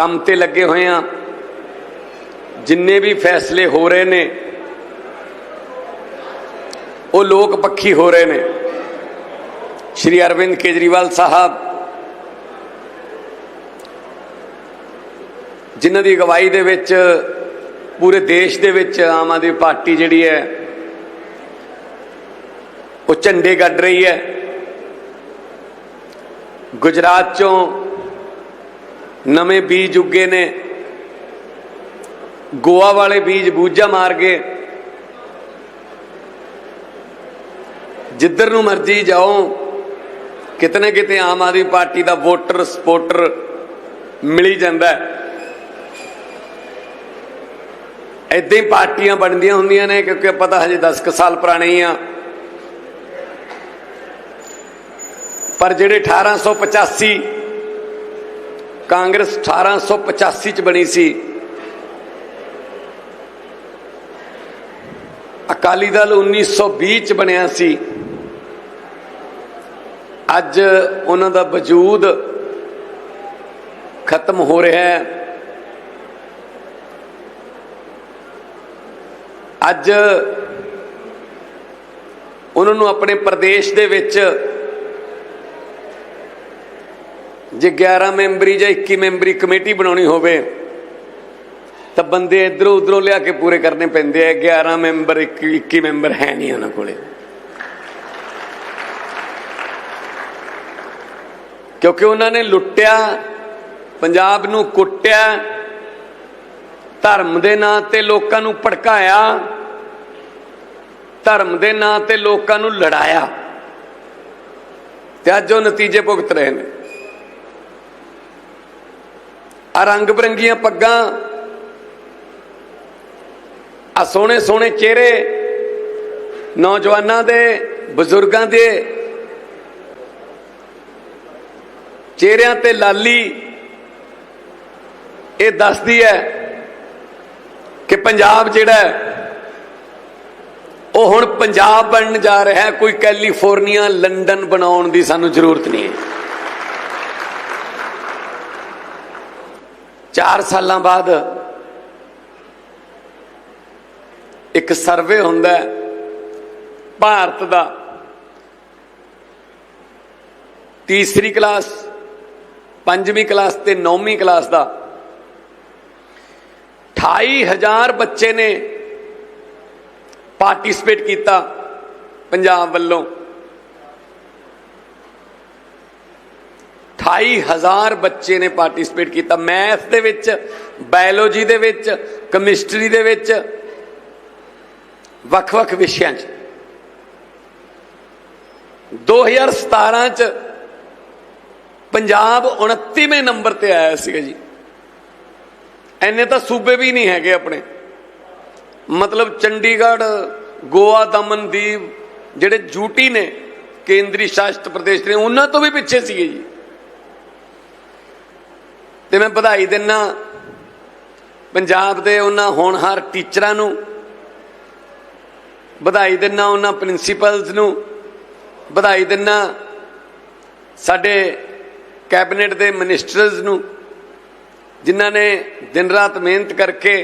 ਕੰਮ ਤੇ ਲੱਗੇ ਹੋਏ ਆ। ਜਿੰਨੇ ਵੀ ਫੈਸਲੇ ਹੋ ਰਹੇ ਨੇ, ਉਹ ਲੋਕ ਪੱਖੀ ਹੋ ਰਹੇ ਨੇ। ਸ਼੍ਰੀ ਅਰਵਿੰਦ ਕੇਜਰੀਵਾਲ ਸਾਹਿਬ, ਜਿਨ੍ਹਾਂ ਦੀ ਅਗਵਾਈ ਦੇ ਵਿੱਚ, ਪੂਰੇ ਦੇਸ਼ ਦੇ ਵਿੱਚ ਆਮ ਆਦਮੀ ਪਾਰਟੀ ਜਿਹੜੀ ਹੈ, ਉਹ ਝੰਡੇ ਗੱਡ ਰਹੀ ਹੈ। ਗੁਜਰਾਤ ਚੋਂ ਨਵੇਂ ਬੀਜ ਉੱਗੇ ਨੇ। ਗੋਆ ਵਾਲੇ ਬੀਜ ਬੂਝਾ ਮਾਰ ਗਏ ਜਿੱਧਰ ਨੂੰ ਮਰਜ਼ੀ ਜਾਓ ਕਿਤੇ ਨਾ ਕਿਤੇ ਆਮ ਆਦਮੀ ਪਾਰਟੀ ਦਾ ਵੋਟਰ ਸਪੋਰਟਰ ਮਿਲੀ ਜਾਂਦਾ ਹੈ। ਹੀ ਪਾਰਟੀਆਂ ਬਣਦੀਆਂ ਹੁੰਦੀਆਂ ਨੇ, ਕਿਉਂਕਿ ਆਪਾਂ ਤਾਂ ਹਜੇ 10 ਕੁ ਸਾਲ ਪੁਰਾਣੇ ਹੀ ਆ ਪਰ ਜਿਹੜੇ 1885 ਕਾਂਗਰਸ 1885 ਚ ਬਣੀ ਸੀ। ਅਕਾਲੀ ਦਲ 1920 ਚ ਬਣਿਆ ਸੀ। ਅੱਜ ਉਹਨਾਂ ਦਾ ਵਜੂਦ ਖਤਮ ਹੋ ਰਿਹਾ ਹੈ। ਅੱਜ ਉਹਨਾਂ ਨੂੰ ਆਪਣੇ ਪ੍ਰਦੇਸ਼ ਦੇ ਵਿੱਚ ਜੇ 11 ਮੈਂਬਰੀ ਜਾਂ 21 ਮੈਂਬਰੀ ਕਮੇਟੀ ਬਣਾਉਣੀ ਹੋਵੇ, ਤਾਂ ਬੰਦੇ ਇਧਰੋਂ ਉਧਰੋਂ ਲਿਆ ਕੇ ਪੂਰੇ ਕਰਨੇ ਪੈਂਦੇ ਆ। 11 ਮੈਂਬਰ 21 ਮੈਂਬਰ ਹੈ ਨਹੀਂ ਉਹਨਾਂ ਕੋਲੇ। ਕਿਉਂਕਿ ਉਹਨਾਂ ਨੇ ਲੁੱਟਿਆ, ਪੰਜਾਬ ਨੂੰ ਕੁੱਟਿਆ, ਧਰਮ ਦੇ ਨਾਂ ਤੇ ਲੋਕਾਂ ਨੂੰ ਭੜਕਾਇਆ, ਧਰਮ ਦੇ ਨਾਂ ਤੇ ਲੋਕਾਂ ਨੂੰ ਲੜਾਇਆ। ਤੇ ਅੱਜ ਉਹ ਨਤੀਜੇ ਭੁਗਤ ਰਹੇ ਨੇ। ਆ ਰੰਗ ਬਰੰਗੀਆਂ ਪੱਗਾਂ, ਆ ਸੋਹਣੇ ਸੋਹਣੇ ਚਿਹਰੇ ਨੌਜਵਾਨਾਂ ਦੇ, ਬਜ਼ੁਰਗਾਂ ਦੇ, ਚਿਹਰਿਆਂ ਤੇ ਲਾਲੀ, ਇਹ ਦੱਸਦੀ ਹੈ ਕਿ ਪੰਜਾਬ ਜਿਹੜਾ ਉਹ ਹੁਣ ਪੰਜਾਬ ਬਣਨ ਜਾ ਰਿਹਾ ਕੋਈ ਕੈਲੀਫੋਰਨੀਆ, ਲੰਡਨ ਬਣਾਉਣ ਦੀ ਸਾਨੂੰ ਜ਼ਰੂਰਤ ਨਹੀਂ ਹੈ। 4 ਸਾਲਾਂ ਬਾਅਦ ਇੱਕ ਸਰਵੇ ਹੁੰਦਾ ਭਾਰਤ ਦਾ। ਤੀਸਰੀ ਕਲਾਸ, ਪੰਜਵੀਂ ਕਲਾਸ ਤੇ ਨੌਵੀਂ ਕਲਾਸ ਦਾ। 28000 ਬੱਚੇ ਨੇ ਪਾਰਟਿਸਿਪੇਟ ਕੀਤਾ ਪੰਜਾਬ ਵੱਲੋਂ। 28000 ਬੱਚੇ ਨੇ ਪਾਰਟਿਸਿਪੇਟ ਕੀਤਾ ਮੈਥ ਦੇ ਵਿੱਚ, ਬਾਇਓਲੋਜੀ ਦੇ ਵਿੱਚ, ਕੈਮਿਸਟਰੀ ਦੇ ਵਿੱਚ, ਵੱਖ-ਵੱਖ ਵਿਸ਼ਿਆਂ 'ਚ। 2017 'ਚ ਪੰਜਾਬ 29ਵੇਂ ਨੰਬਰ ਤੇ ਆਇਆ ਸੀਗਾ ਜੀ। ਐਨੇ ਤਾਂ ਸੂਬੇ ਵੀ ਨਹੀਂ ਹੈਗੇ ਆਪਣੇ। ਮਤਲਬ ਚੰਡੀਗੜ੍ਹ, ਗੋਆ ਦਮਨਦੀਪ ਜਿਹੜੇ ਯੂਟੀ ਨੇ, ਕੇਂਦਰੀ ਸ਼ਾਸਿਤ ਪ੍ਰਦੇਸ਼ ਨੇ, ਉਹਨਾਂ ਤੋਂ ਵੀ ਪਿੱਛੇ ਸੀਗੇ ਜੀ। ਤੇ ਮੈਂ ਵਧਾਈ ਦਿੰਨਾ। ਪੰਜਾਬ ਦੇ ਉਹਨਾਂ ਹੋਣਹਾਰ ਟੀਚਰਾਂ ਨੂੰ ਵਧਾਈ ਦਿੰਨਾ, ਉਹਨਾਂ ਪ੍ਰਿੰਸੀਪਲਸ ਨੂੰ ਵਧਾਈ ਦਿੰਨਾ। ਸਾਡੇ ਕੈਬਨਿਟ ਦੇ ਮਿਨਿਸਟਰਸ ਨੂੰ, ਜਿਨ੍ਹਾਂ ਨੇ ਦਿਨ ਰਾਤ ਮਿਹਨਤ ਕਰਕੇ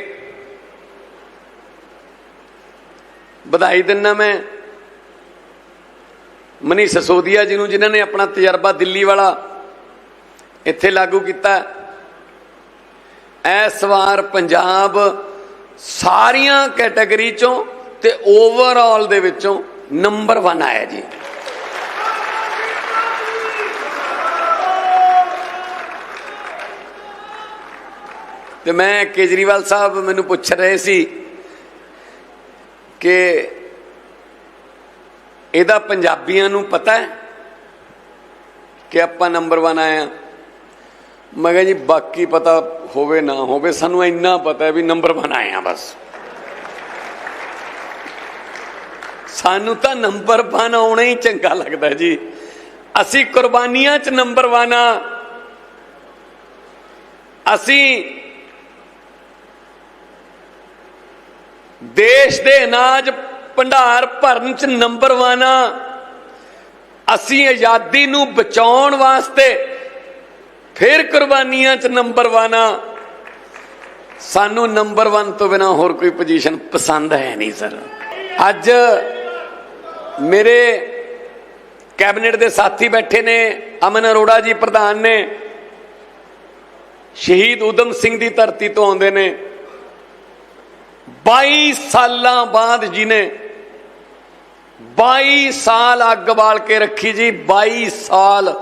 ਵਧਾਈ ਦਿੰਨਾ ਮੈਂ। ਮਨੀ ਸਸੋਦੀਆ ਜੀ ਨੂੰ, ਜਿਨ੍ਹਾਂ ਨੇ ਆਪਣਾ ਤਜਰਬਾ ਦਿੱਲੀ ਵਾਲਾ ਇੱਥੇ ਲਾਗੂ ਕੀਤਾ। ਇਸ ਵਾਰ ਪੰਜਾਬ ਸਾਰੀਆਂ ਕੈਟਾਗਰੀ ਚੋਂ ਤੇ ਓਵਰਆਲ ਦੇ ਵਿੱਚੋਂ ਨੰਬਰ 1 ਆਇਆ ਜੀ। ਤੇ ਮੈਂ ਕੇਜਰੀਵਾਲ ਸਾਹਿਬ ਮੈਨੂੰ ਪੁੱਛ ਰਹੇ ਸੀ ਕਿ ਇਹਦਾ ਪੰਜਾਬੀਆਂ ਨੂੰ ਪਤਾ ਹੈ ਕਿ ਆਪਾਂ ਨੰਬਰ 1 ਆਏ ਆ ਮੈਂ ਕਿਹਾ ਜੀ, ਬਾਕੀ ਪਤਾ ਹੋਵੇ ਨਾ ਹੋਵੇ, ਸਾਨੂੰ ਇੰਨਾ ਪਤਾ ਹੈ ਵੀ ਨੰਬਰ 1 ਆਏ ਆ ਬਸ। ਸਾਨੂੰ ਤਾਂ ਨੰਬਰ 1 ਆਉਣਾ ਹੀ ਚੰਗਾ ਲੱਗਦਾ ਜੀ। ਅਸੀਂ ਕੁਰਬਾਨੀਆਂ 'ਚ ਨੰਬਰ 1 ਆ। ਅਸੀਂ ਦੇਸ਼ ਦੇ ਅਨਾਜ ਭੰਡਾਰ ਭਰਨ 'ਚ ਨੰਬਰ 1 ਆ। ਅਸੀਂ ਆਜ਼ਾਦੀ ਨੂੰ ਬਚਾਉਣ ਵਾਸਤੇ ਫਿਰ ਕੁਰਬਾਨੀਆਂ 'ਚ ਨੰਬਰ 1 ਆ। ਸਾਨੂੰ ਨੰਬਰ 1 ਤੋਂ ਬਿਨਾ ਹੋਰ ਕੋਈ ਪੋਜੀਸ਼ਨ ਪਸੰਦ ਹੈ ਨਹੀਂ ਸਰ ਅੱਜ ਮੇਰੇ ਕੈਬਨਿਟ ਦੇ ਸਾਥੀ ਬੈਠੇ ਨੇ, ਅਮਨ ਅਰੋੜਾ ਜੀ ਪ੍ਰਧਾਨ ਨੇ। ਸ਼ਹੀਦ ਉਦਮ ਸਿੰਘ ਦੀ ਧਰਤੀ ਤੋਂ ਆਉਂਦੇ ਨੇ। 22 ਸਾਲਾਂ ਬਾਅਦ ਜਿਹਨੇ 22 ਸਾਲ ਅੱਗ ਬਾਲ ਕੇ ਰੱਖੀ ਜੀ 22 ਸਾਲ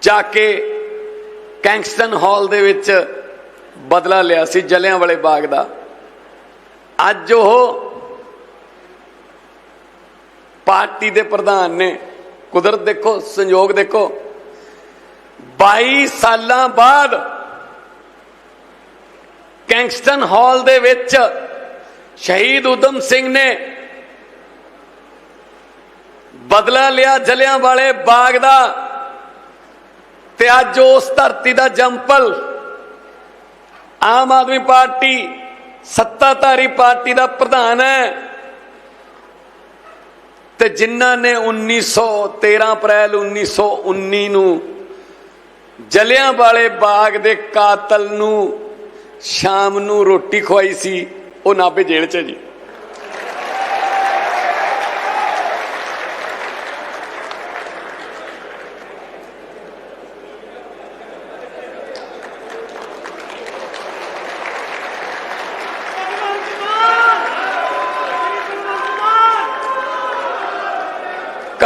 ਜਾ ਕੇ ਕੈਂਗਸਟਨ ਹਾਲ ਦੇ ਵਿੱਚ ਬਦਲਾ ਲਿਆ ਸੀ ਜਲਿਆਂ ਵਾਲੇ ਬਾਗ ਦਾ। ਅੱਜ ਉਹ ਪਾਰਟੀ ਦੇ ਪ੍ਰਧਾਨ ਨੇ। ਕੁਦਰਤ ਦੇਖੋ, ਸੰਯੋਗ ਦੇਖੋ। 22 ਸਾਲਾਂ ਬਾਅਦ ਕੈਂਗਸਟਨ ਹਾਲ ਦੇ ਵਿੱਚ ਸ਼ਹੀਦ ਉਦਮ ਸਿੰਘ ਨੇ ਬਦਲਾ ਲਿਆ ਜਲਿਆਂ ਵਾਲੇ ਬਾਗ ਦਾ। ਤੇ ਅੱਜ ਉਸ ਧਰਤੀ ਦਾ ਜੰਪਲ ਆਮ ਆਦਮੀ ਪਾਰਟੀ, ਸੱਤਾਧਾਰੀ ਪਾਰਟੀ ਦਾ ਪ੍ਰਧਾਨ ਹੈ। ਤੇ ਜਿਨ੍ਹਾਂ ਨੇ 1913 ਅਪ੍ਰੈਲ 1919 ਨੂੰ ਜਲਿਆਂ ਵਾਲੇ ਬਾਗ ਦੇ ਕਾਤਲ ਨੂੰ ਸ਼ਾਮ ਨੂੰ ਰੋਟੀ ਖਵਾਈ ਸੀ, ਉਹ ਨਾਭੇ ਜੇਲ੍ਹ 'ਚ ਜੀ।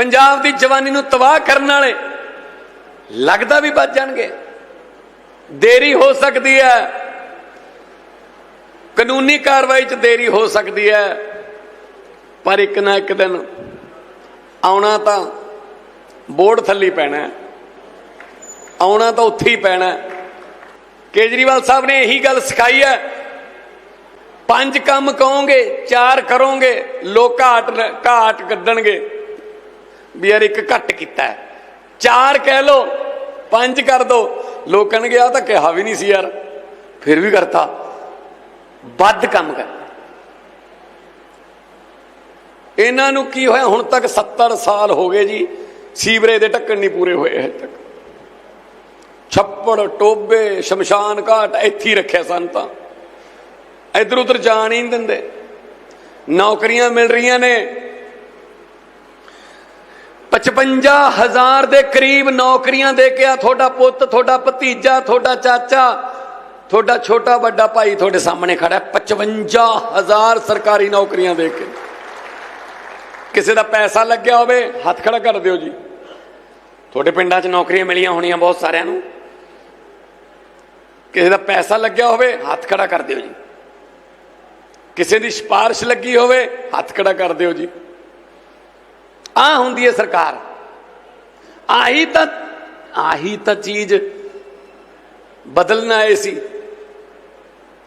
ਪੰਜਾਬ ਦੀ ਜਵਾਨੀ ਨੂੰ ਤਬਾਹ ਕਰਨ ਵਾਲੇ ਲੱਗਦਾ ਵੀ ਬਚ ਜਾਣਗੇ। ਦੇਰੀ ਹੋ ਸਕਦੀ ਹੈ। ਕਾਨੂੰਨੀ ਕਾਰਵਾਈ 'ਚ ਦੇਰੀ ਹੋ ਸਕਦੀ ਹੈ। ਪਰ ਇੱਕ ਨਾ ਇੱਕ ਦਿਨ ਆਉਣਾ ਤਾਂ ਬੋਰਡ ਥੱਲੇ ਪੈਣਾ ਆਉਣਾ ਤਾਂ ਉੱਥੇ ਹੀ ਪੈਣਾ ਕੇਜਰੀਵਾਲ ਸਾਹਿਬ ਨੇ ਇਹੀ ਗੱਲ ਸਿਖਾਈ ਹੈ। ਪੰਜ ਕੰਮ ਕਹੋਗੇ, ਚਾਰ ਕਰੋਗੇ, ਲੋਕ ਘਾਟ ਘਾਟ ਕੱਢਣਗੇ। ਵੀ ਯਾਰ ਇੱਕ ਘੱਟ ਕੀਤਾ ਚਾਰ ਕਹਿ ਲੋ ਪੰਜ ਕਰ ਦੋ। ਲੋਕਾਂ ਨੇ ਗਿਆ ਤਾਂ ਕਿਹਾ ਵੀ ਨਹੀਂ ਸੀ ਯਾਰ। ਫਿਰ ਵੀ ਕਰਤਾ। ਵੱਧ ਕੰਮ ਕਰ। ਇਹਨਾਂ ਨੂੰ ਕੀ ਹੋਇਆ? ਹੁਣ ਤੱਕ 70 ਸਾਲ ਹੋ ਗਏ ਜੀ। ਸੀਵਰੇਜ ਦੇ ਢੱਕਣ ਨਹੀਂ ਪੂਰੇ ਹੋਏ ਹਜੇ ਤੱਕ। ਛੱਪੜ, ਟੋਬੇ, ਸ਼ਮਸ਼ਾਨ ਘਾਟ, ਇੱਥੇ ਹੀ ਰੱਖਿਆ ਸਨ ਤਾਂ। ਇਧਰ ਉਧਰ ਜਾਣ ਹੀ ਨਹੀਂ ਦਿੰਦੇ। ਨੌਕਰੀਆਂ ਮਿਲ ਰਹੀਆਂ ਨੇ। 55000 ਦੇ ਕਰੀਬ ਨੌਕਰੀਆਂ ਦੇ ਕੇ ਆ ਤੁਹਾਡਾ ਪੁੱਤ, ਤੁਹਾਡਾ ਭਤੀਜਾ, ਤੁਹਾਡਾ ਚਾਚਾ, ਤੁਹਾਡਾ ਛੋਟਾ ਵੱਡਾ ਭਾਈ ਤੁਹਾਡੇ ਸਾਹਮਣੇ ਖੜਾ ਹੈ। 55000 ਸਰਕਾਰੀ ਨੌਕਰੀਆਂ ਦੇ ਕੇ। ਕਿਸੇ ਦਾ ਪੈਸਾ ਲੱਗਿਆ ਹੋਵੇ, ਹੱਥ ਖੜਾ ਕਰ ਦਿਓ ਜੀ। ਤੁਹਾਡੇ ਪਿੰਡਾਂ 'ਚ ਨੌਕਰੀਆਂ ਮਿਲੀਆਂ ਹੋਣੀਆਂ ਬਹੁਤ ਸਾਰਿਆਂ ਨੂੰ। ਕਿਸੇ ਦਾ ਪੈਸਾ ਲੱਗਿਆ ਹੋਵੇ, ਹੱਥ ਖੜਾ ਕਰ ਦਿਓ ਜੀ। ਕਿਸੇ ਦੀ ਸਿਫਾਰਿਸ਼ ਲੱਗੀ ਹੋਵੇ, ਹੱਥ ਖੜਾ ਕਰ ਦਿਓ ਜੀ। ਆ ਹੁੰਦੀ ਹੈ ਸਰਕਾਰ। ਆਹੀ ਤਾਂ ਆਹੀ ਤਾਂ ਚੀਜ਼ ਬਦਲਣਾ ਆਏ ਸੀ।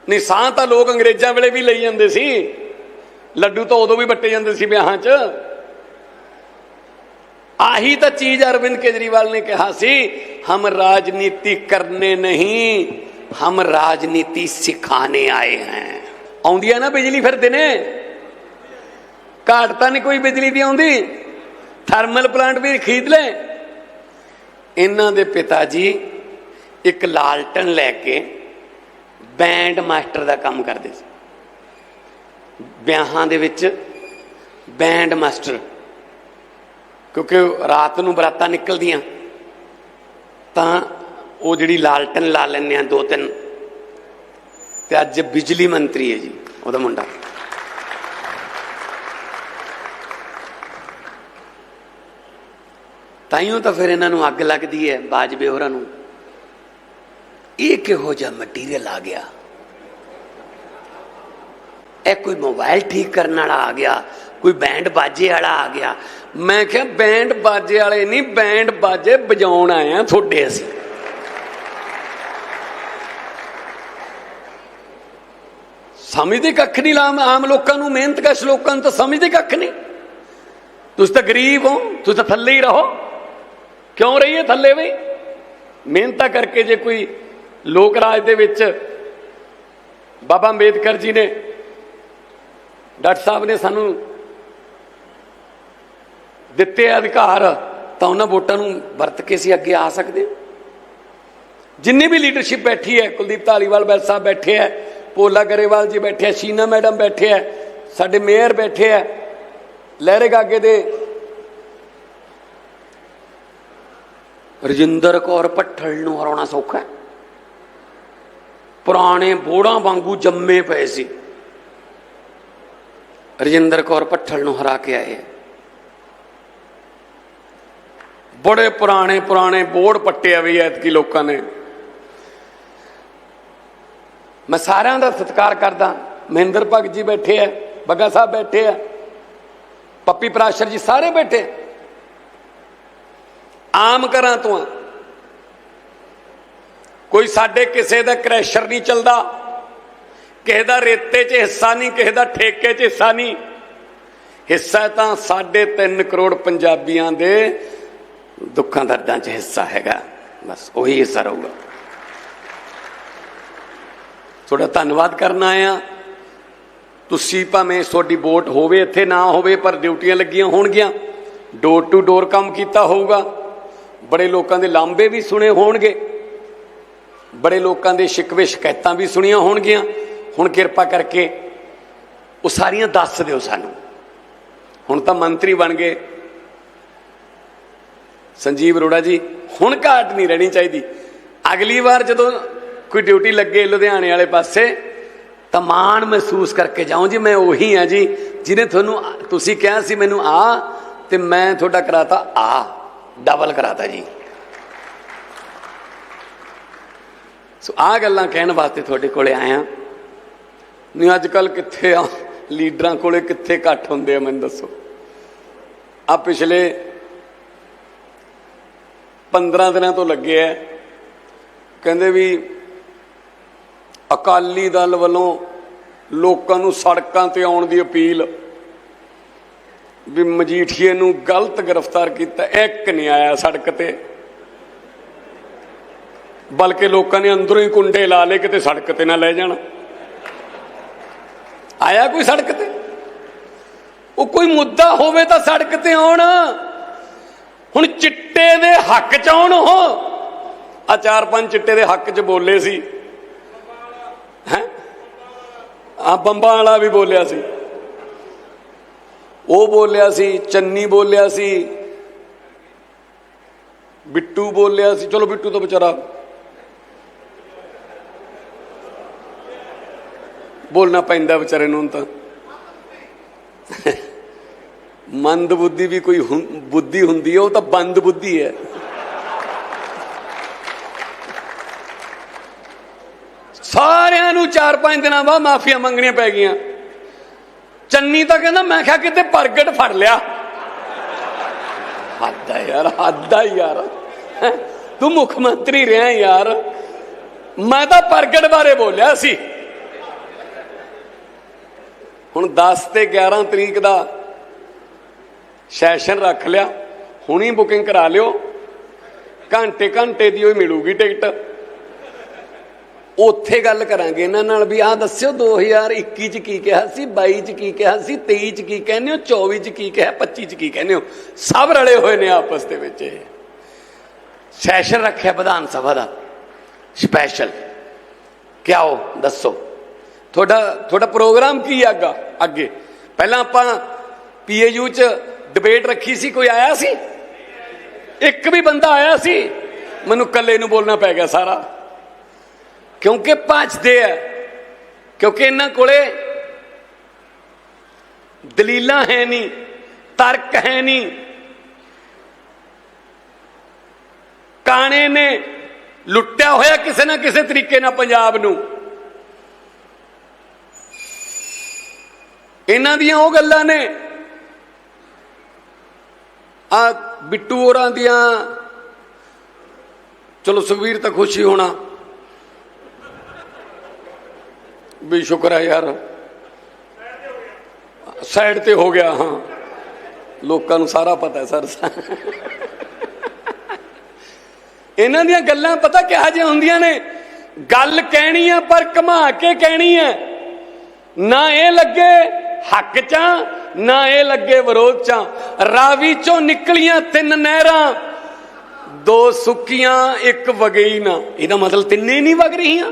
ਨਹੀਂ, ਸਾਹ ਤਾਂ ਲੋਕ ਅੰਗਰੇਜ਼ਾਂ ਵੇਲੇ ਵੀ ਲਈ ਜਾਂਦੇ ਸੀ। ਲੱਡੂ ਤਾਂ ਉਦੋਂ ਵੀ ਵੱਟੇ ਜਾਂਦੇ ਸੀ ਵਿਆਹਾਂ 'ਚ। ਆਹੀ ਤਾਂ ਚੀਜ਼ ਅਰਵਿੰਦ ਕੇਜਰੀਵਾਲ ਨੇ ਕਿਹਾ ਸੀ, ਹਮ ਰਾਜਨੀਤੀ ਕਰਨੇ ਨਹੀਂ, ਹਮ ਰਾਜਨੀਤੀ ਸਿਖਾਣੇ ਆਏ हैं ਆਉਂਦੀ ਆ ਨਾ ਬਿਜਲੀ ਫਿਰ ਦਿਨੇ। ਘਾਟ ਤਾਂ ਨਹੀਂ ਕੋਈ ਬਿਜਲੀ ਦੀ ਆਉਂਦੀ। ਥਰਮਲ ਪਲਾਂਟ ਵੀ ਖਰੀਦ ਲੈ ਇਹਨਾਂ ਦੇ ਪਿਤਾ ਜੀ ਇੱਕ ਲਾਲਟਨ ਲੈ ਕੇ ਬੈਂਡ ਮਾਸਟਰ ਦਾ ਕੰਮ ਕਰਦੇ ਸੀ। ਵਿਆਹਾਂ ਦੇ ਵਿੱਚ ਬੈਂਡ ਮਾਸਟਰ, ਕਿਉਂਕਿ ਰਾਤ ਨੂੰ ਬਰਾਤਾਂ ਨਿਕਲਦੀਆਂ, ਤਾਂ ਉਹ ਜਿਹੜੀ ਲਾਲਟਨ ਲਾ ਲੈਂਦੇ ਆ ਦੋ ਤਿੰਨ। ਤੇ ਅੱਜ ਬਿਜਲੀ ਮੰਤਰੀ ਹੈ ਜੀ, ਉਹਦਾ ਮੁੰਡਾ। ਤਾਈਓ ਤਾਂ ਫਿਰ ਇਹਨਾਂ ਨੂੰ ਅੱਗ ਲੱਗਦੀ ਹੈ, ਬਾਜਵੇ ਹੋਰਾਂ ਨੂੰ। ਇਹ ਕਿਹੋ ਜਿਹਾ ਮਟੀਰੀਅਲ ਆ ਗਿਆ? ਇਹ ਕੋਈ ਮੋਬਾਈਲ ਠੀਕ ਕਰਨ ਵਾਲਾ ਆ ਗਿਆ, ਕੋਈ ਬੈਂਡ ਬਾਜੇ ਵਾਲਾ ਆ ਗਿਆ। ਮੈਂ ਕਿਹਾ ਬੈਂਡ ਬਾਜੇ ਵਾਲੇ ਨਹੀਂ ਬੈਂਡ ਬਾਜੇ ਵਜਾਉਣ ਆਏ ਆ ਤੁਹਾਡੇ ਅਸੀਂ। ਸਮਝਦੇ ਕੱਖ ਨਹੀਂ ਲਾਮ, ਆਮ ਲੋਕਾਂ ਨੂੰ ਮਿਹਨਤ ਕਸ਼ ਲੋਕਾਂ ਨੂੰ ਤਾਂ ਸਮਝਦੇ ਕੱਖ ਨਹੀਂ ਤੁਸੀਂ ਤਾਂ ਗਰੀਬ ਹੋ, ਤੁਸੀਂ ਤਾਂ ਥੱਲੇ ਹੀ ਰਹੋ। ਕਿਉਂ ਰਹੀਏ ਥੱਲੇ ਵੀ? ਮਿਹਨਤਾਂ ਕਰਕੇ ਜੇ ਕੋਈ ਲੋਕ ਰਾਜ ਦੇ ਵਿੱਚ ਬਾਬਾ ਅੰਬੇਦਕਰ ਜੀ ਨੇ, ਡਾਕਟਰ ਸਾਹਿਬ ਨੇ ਸਾਨੂੰ ਦਿੱਤੇ ਅਧਿਕਾਰ, ਤਾਂ ਉਹਨਾਂ ਵੋਟਾਂ ਨੂੰ ਵਰਤ ਕੇ ਅਸੀਂ ਅੱਗੇ ਆ ਸਕਦੇ ਜਿੰਨੀ ਵੀ ਲੀਡਰਸ਼ਿਪ ਬੈਠੀ ਹੈ, ਕੁਲਦੀਪ ਧਾਲੀਵਾਲ ਬੈਲ ਸਾਹਿਬ ਬੈਠੇ ਹੈ, ਪੋਲਾ ਗਰੇਵਾਲ ਜੀ ਬੈਠੇ ਹੈ, ਸ਼ੀਨਾ ਮੈਡਮ ਬੈਠੇ ਹੈ, ਸਾਡੇ ਮੇਅਰ ਬੈਠੇ ਹੈ, ਲਹਿਰੇ ਗਾਗੇ ਦੇ ਰਜਿੰਦਰ ਕੌਰ ਭੱਠਲ ਨੂੰ ਹਰਾਉਣਾ ਸੌਖਾ ਹੈ। ਪੁਰਾਣੇ ਬੋੜਾਂ ਵਾਂਗੂ ਜੰਮੇ ਪਏ ਸੀ। ਰਜਿੰਦਰ ਕੌਰ ਭੱਠਲ ਨੂੰ ਹਰਾ ਕੇ ਆਏ ਹੈ। ਬੜੇ ਪੁਰਾਣੇ ਪੁਰਾਣੇ ਬੋੜ ਪੱਟਿਆ ਵੀ ਐਤਕੀ ਲੋਕਾਂ ਨੇ। ਮੈਂ ਸਾਰਿਆਂ ਦਾ ਸਤਿਕਾਰ ਕਰਦਾ। ਮਹਿੰਦਰ ਭਗਤ ਜੀ ਬੈਠੇ ਐ ਬੱਗਾ ਸਾਹਿਬ ਬੈਠੇ ਐ ਪੱਪੀ ਪ੍ਰਾਸ਼ਰ ਜੀ ਸਾਰੇ ਬੈਠੇ ਆਮ ਘਰਾਂ ਤੋਂ ਆ। ਕੋਈ ਸਾਡੇ ਕਿਸੇ ਦਾ ਕ੍ਰੈਸ਼ਰ ਨਹੀਂ ਚੱਲਦਾ, ਕਿਸੇ ਦਾ ਰੇਤੇ 'ਚ ਹਿੱਸਾ ਨਹੀਂ, ਕਿਸੇ ਦਾ ਠੇਕੇ 'ਚ ਹਿੱਸਾ ਨਹੀਂ। ਹਿੱਸਾ ਤਾਂ ਸਾਡੇ 3 ਕਰੋੜ ਪੰਜਾਬੀਆਂ ਦੇ ਦੁੱਖਾਂ ਦਰਦਾਂ 'ਚ ਹਿੱਸਾ ਹੈਗਾ। ਬਸ ਉਹੀ ਹਿੱਸਾ ਰਹੂਗਾ। ਤੁਹਾਡਾ ਧੰਨਵਾਦ ਕਰਨ ਆਇਆ ਤੁਸੀਂ ਭਾਵੇਂ ਤੁਹਾਡੀ ਵੋਟ ਹੋਵੇ, ਇੱਥੇ ਨਾ ਹੋਵੇ, ਪਰ ਡਿਊਟੀਆਂ ਲੱਗੀਆਂ ਹੋਣਗੀਆਂ। ਡੋਰ ਟੂ ਡੋਰ ਕੰਮ ਕੀਤਾ ਹੋਊਗਾ। ਬੜੇ ਲੋਕਾਂ ਦੇ ਲਾਂਬੇ ਵੀ ਸੁਣੇ ਹੋਣਗੇ। ਬੜੇ ਲੋਕਾਂ ਦੇ ਸ਼ਿਕਵੇ ਸ਼ਿਕਾਇਤਾਂ ਵੀ ਸੁਣੀਆਂ ਹੋਣਗੀਆਂ। ਹੁਣ ਕਿਰਪਾ ਕਰਕੇ ਉਹ ਸਾਰੀਆਂ ਦੱਸ ਦਿਓ ਸਾਨੂੰ। ਹੁਣ ਤਾਂ ਮੰਤਰੀ ਬਣ ਗਏ। ਸੰਜੀਵ ਅਰੋੜਾ ਜੀ, ਹੁਣ ਘਾਟ ਨਹੀਂ ਰਹਿਣੀ ਚਾਹੀਦੀ। ਅਗਲੀ ਵਾਰ ਜਦੋਂ ਕੋਈ ਡਿਊਟੀ ਲੱਗੇ ਲੁਧਿਆਣੇ ਵਾਲੇ ਪਾਸੇ, ਤਾਂ ਮਾਣ ਮਹਿਸੂਸ ਕਰਕੇ ਜਾਉਂ ਜੀ, ਮੈਂ ਉਹੀ ਆ ਜੀ, ਜਿਹਨੇ ਤੁਹਾਨੂੰ, ਤੁਸੀਂ ਕਿਹਾ ਸੀ ਮੈਨੂੰ ਆ, ਤੇ ਮੈਂ ਤੁਹਾਡਾ ਕਰਾਤਾ ਆ। ਡਬਲ ਕਰਾਤਾ ਜੀ। ਸੋ ਆ ਗੱਲਾਂ ਕਹਿਣ ਵਾਸਤੇ ਤੁਹਾਡੇ ਕੋਲੇ ਆਇਆ। ਨਹੀਂ ਅੱਜ ਕੱਲ ਕਿੱਥੇ ਆ? ਲੀਡਰਾਂ ਕੋਲੇ ਕਿੱਥੇ ਇਕੱਠ ਹੁੰਦੇ ਆ, ਮੈਨੂੰ ਦੱਸੋ। ਆ ਪਿਛਲੇ 15 ਦਿਨਾਂ ਤੋਂ ਲੱਗੇ ਐ ਕਹਿੰਦੇ ਵੀ ਅਕਾਲੀ ਦਲ ਵੱਲੋਂ ਲੋਕਾਂ ਨੂੰ ਸੜਕਾਂ ਤੇ ਆਉਣ ਦੀ ਅਪੀਲ। ਵੀ ਮਜੀਠੀਏ ਨੂੰ ਗਲਤ ਗ੍ਰਿਫਤਾਰ ਕੀਤਾ, ਇੱਕ ਨਹੀਂ ਆਇਆ ਸੜਕ ਤੇ। ਬਲਕਿ ਲੋਕਾਂ ਨੇ ਅੰਦਰੋਂ ਹੀ ਕੁੰਡੇ ਲਾ ਲਏ, ਕਿਤੇ ਸੜਕ ਤੇ ਨਾ ਲੈ ਜਾਣ। ਆਇਆ ਕੋਈ ਸੜਕ ਤੇ? ਉਹ ਕੋਈ ਮੁੱਦਾ ਹੋਵੇ ਤਾਂ ਸੜਕ ਤੇ ਆਉਣ। ਹੁਣ ਚਿੱਟੇ ਦੇ ਹੱਕ ਚ ਆਉਣ ਉਹ। ਆ ਚਾਰ ਪੰਜ ਚਿੱਟੇ ਦੇ ਹੱਕ ਚ ਬੋਲੇ ਸੀ। ਹੈ? ਆ ਬੰਬਾਂ ਵਾਲਾ ਵੀ ਬੋਲਿਆ ਸੀ। ਉਹ ਬੋਲਿਆ ਸੀ, ਚੰਨੀ ਬੋਲਿਆ ਸੀ, ਬਿੱਟੂ ਬੋਲਿਆ ਸੀ। ਚਲੋ ਬਿੱਟੂ ਤਾਂ ਵਿਚਾਰਾ ਬੋਲਣਾ ਪੈਂਦਾ ਵਿਚਾਰੇ ਨੂੰ ਤਾਂ। ਮੰਦ ਬੁੱਧੀ ਵੀ ਕੋਈ ਬੁੱਧੀ ਹੁੰਦੀ ਹੈ, ਉਹ ਤਾਂ ਬੰਦ ਬੁੱਧੀ ਹੈ। ਸਾਰਿਆਂ ਨੂੰ 4-5 ਦਿਨਾਂ ਬਾਅਦ ਮਾਫੀਆਂ ਮੰਗਣੀਆਂ ਪੈ ਗਈਆਂ। ਚੰਨੀ ਤਾਂ ਕਹਿੰਦਾ, ਮੈਂ ਕਿਹਾ ਕਿਤੇ ਪ੍ਰਗਟ ਫੜ ਲਿਆ। ਹੱਦ ਯਾਰ ਹੱਦ ਯਾਰ। ਤੂੰ ਮੁੱਖ ਮੰਤਰੀ ਰਿਹਾ ਯਾਰ। ਮੈਂ ਤਾਂ ਪ੍ਰਗਟ ਬਾਰੇ ਬੋਲਿਆ ਸੀ। ਹੁਣ 10 ਤੇ 11 ਤਰੀਕ ਦਾ ਸੈਸ਼ਨ ਰੱਖ ਲਿਆ। ਹੁਣੀ ਬੁਕਿੰਗ ਕਰਾ ਲਿਓ। ਘੰਟੇ ਘੰਟੇ ਦੀ ਉਹ ਮਿਲੂਗੀ ਟਿਕਟ। ਉੱਥੇ ਗੱਲ ਕਰਾਂਗੇ ਇਹਨਾਂ ਨਾਲ ਵੀ। ਆਹ ਦੱਸਿਓ 2021 ਚ ਕੀ ਕਿਹਾ ਸੀ 22 ਚ ਕੀ ਕਿਹਾ ਸੀ 23 ਚ ਕੀ ਕਹਿੰਦੇ ਹੋ 24 ਚ ਕੀ ਕਿਹਾ 25 ਚ ਕੀ ਕਹਿੰਦੇ ਹੋ? ਸਭ ਰਲੇ ਹੋਏ ਨੇ ਆਪਸ ਦੇ ਵਿੱਚ ਇਹ। ਸੈਸ਼ਨ ਰੱਖਿਆ ਵਿਧਾਨ ਸਭਾ ਦਾ। ਸਪੈਸ਼ਲ। ਕਿਆਓ, ਦੱਸੋ। ਤੁਹਾਡਾ ਤੁਹਾਡਾ ਪ੍ਰੋਗਰਾਮ ਕੀ ਆਗਾ ਅੱਗੇ ਪਹਿਲਾਂ ਆਪਾਂ ਪੀਏਯੂ ਚ ਡਿਬੇਟ ਰੱਖੀ ਸੀ, ਕੋਈ ਆਇਆ ਸੀ? ਇੱਕ ਵੀ ਬੰਦਾ ਆਇਆ ਸੀ? ਮੈਨੂੰ ਇਕੱਲੇ ਨੂੰ ਬੋਲਣਾ ਪੈ ਗਿਆ ਸਾਰਾ। ਕਿਉਂਕਿ ਭੱਜਦੇ ਆ, ਕਿਉਂਕਿ ਇਹਨਾਂ ਕੋਲੇ ਦਲੀਲਾਂ ਹੈ ਨਹੀਂ, ਤਰਕ ਹੈ ਨਹੀਂ। ਕਾਣੇ ਨੇ ਲੁੱਟਿਆ ਹੋਇਆ ਕਿਸੇ ਨਾ ਕਿਸੇ ਤਰੀਕੇ ਨਾਲ ਪੰਜਾਬ ਨੂੰ। ਇਹਨਾਂ ਦੀਆਂ ਉਹ ਗੱਲਾਂ ਨੇ, ਆ ਬਿੱਟੂ ਹੋਰਾਂ ਦੀਆਂ, ਚਲੋ ਸੁਖਵੀਰ ਤਾਂ ਖੁਸ਼ੀ ਹੋਣਾ। ਵੀ ਸ਼ੁਕਰ ਹੈ ਯਾਰ। ਸਾਈਡ ਤੇ ਹੋ ਗਿਆ, ਹਾਂ। ਲੋਕਾਂ ਨੂੰ ਸਾਰਾ ਪਤਾ ਹੈ ਸਰ। ਇਹਨਾਂ ਦੀਆਂ ਗੱਲਾਂ ਪਤਾ ਕਿਹਾ ਜਿਹਾ ਹੁੰਦੀਆਂ ਨੇ? ਗੱਲ ਕਹਿਣੀ ਆ, ਪਰ ਘਮਾ ਕੇ ਕਹਿਣੀ ਆ। ਨਾ ਇਹ ਲੱਗੇ ਹੱਕ ਚਾਂ ਨਾ ਇਹ ਲੱਗੇ ਵਿਰੋਧ ਚਾਂ ਰਾਵੀ ਚੋਂ ਨਿਕਲੀਆਂ ਤਿੰਨ ਨਹਿਰਾਂ, ਦੋ ਸੁੱਕੀਆਂ, ਇੱਕ ਵਗਈ ਨਾ। ਇਹਦਾ ਮਤਲਬ ਤਿੰਨੇ ਨਹੀਂ ਵਗ ਰਹੀਆਂ?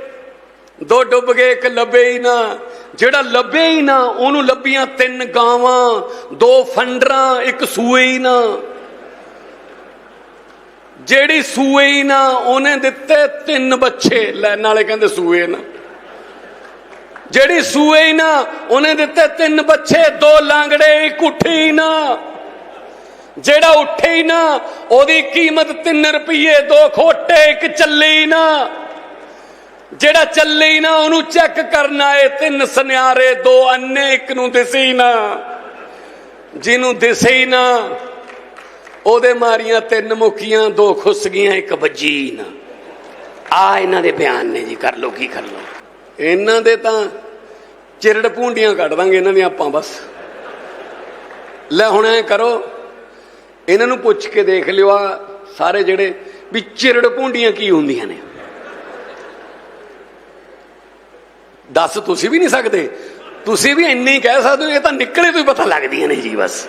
ਦੋ ਡੁੱਬ ਗਏ, ਇੱਕ ਲੱਭੇ ਹੀ ਨਾ। ਜਿਹੜਾ ਲੱਭੇ ਹੀ ਨਾ, ਉਹਨੂੰ ਲੱਭੀਆਂ ਤਿੰਨ ਗਾਵਾਂ, ਦੋ ਫੰਡਰਾਂ, ਇੱਕ ਸੂਏ ਹੀ ਨਾ। ਜਿਹੜੀ ਸੂਏ ਹੀ ਨਾ, ਉਹਨੇ ਦਿੱਤੇ ਤਿੰਨ ਬੱਚੇ। ਲੈਣ ਵਾਲੇ ਕਹਿੰਦੇ ਸੂਏ ਨਾ। ਜਿਹੜੀ ਸੂਏ ਹੀ ਨਾ, ਉਹਨੇ ਦਿੱਤੇ ਤਿੰਨ ਬੱਚੇ, ਦੋ ਲਾਂਗੜੇ, ਇੱਕ ਉੱਠੀ ਨਾ। ਜਿਹੜਾ ਉੱਠੇ ਹੀ ਨਾ, ਉਹਦੀ ਕੀਮਤ 3 ਰੁਪਏ ਦੋ ਖੋਟੇ, ਇੱਕ ਚੱਲੇ ਨਾ। ਜਿਹੜਾ ਚੱਲੇ ਹੀ ਨਾ, ਉਹਨੂੰ ਚੈੱਕ ਕਰਨ ਆਏ ਤਿੰਨ ਸੁਨਿਆਰੇ, ਦੋ ਅੰਨੇ, ਇੱਕ ਨੂੰ ਦਿਸੇ ਹੀ ਨਾ। ਜਿਹਨੂੰ ਦਿਸੇ ਹੀ ਨਾ, ਉਹਦੇ ਮਾਰੀਆਂ ਤਿੰਨ ਮੁਖੀਆਂ, ਦੋ ਖੁੱਸ ਗਈਆਂ, ਇੱਕ ਵੱਜੀ ਨਾ। ਆ ਇਹਨਾਂ ਦੇ ਬਿਆਨ ਨੇ ਜੀ, ਕਰ ਲੋ ਕੀ ਕਰ ਲੋ ਇਹਨਾਂ ਦੇ ਤਾਂ ਚਿਰੜ ਭੂੰਡੀਆਂ ਕੱਢ ਦਾਂਗੇ ਇਹਨਾਂ ਦੀਆਂ ਆਪਾਂ ਬਸ। ਲੈ, ਹੁਣ ਐ ਕਰੋ, ਇਹਨਾਂ ਨੂੰ ਪੁੱਛ ਕੇ ਦੇਖ ਲਿਓ ਆ, ਸਾਰੇ ਜਿਹੜੇ ਵੀ ਚਿਰੜ ਭੂੰਡੀਆਂ ਕੀ ਹੁੰਦੀਆਂ ਨੇ। ਦੱਸ ਤੁਸੀਂ ਵੀ ਨਹੀਂ ਸਕਦੇ। ਤੁਸੀਂ ਵੀ ਇੰਨੀ ਕਹਿ ਸਕਦੇ ਹੋ ਇਹ ਤਾਂ ਨਿਕਲੇ ਤੋਂ ਹੀ ਪਤਾ ਲੱਗਦੀਆਂ ਨੇ ਜੀ ਬਸ।